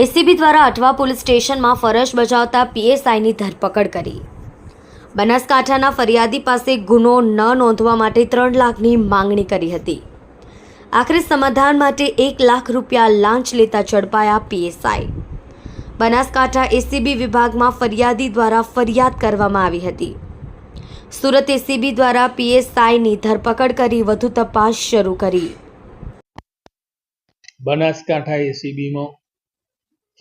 ACB દ્વારા Athwa police સ્ટેશનમાં ફરજ બજાવતા પીએસઆઈની ધરપકડ કરી. બનાસકાંઠાના ફરિયાદી પાસે ગુનો ન નોંધવા માટે ત્રણ લાખની માંગણી કરી હતી. આખરે સમાધાન માટે એક લાખ રૂપિયા લાંચ લેતા ઝડપાયા પીએસઆઈ. બનાસકાંઠા એસીબી વિભાગમાં ફરિયાદી દ્વારા ફરિયાદ કરવામાં આવી હતી. સુરત એસીબી દ્વારા પીએસઆઈની ધરપકડ કરી વધુ તપાસ શરૂ કરી. બનાસકાંઠા એસીબીમાં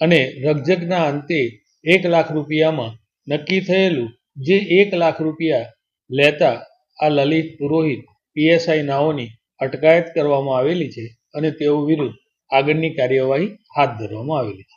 અને રકઝકના અંતે એક લાખ રૂપિયામાં નક્કી થયેલું જે એક લાખ રૂપિયા લેતા આ લલિત પુરોહિત પીએસઆઈ નાઓની અટકાયત કરવામાં આવેલી છે અને તેઓ વિરુદ્ધ આગળની કાર્યવાહી હાથ ધરવામાં આવેલી છે.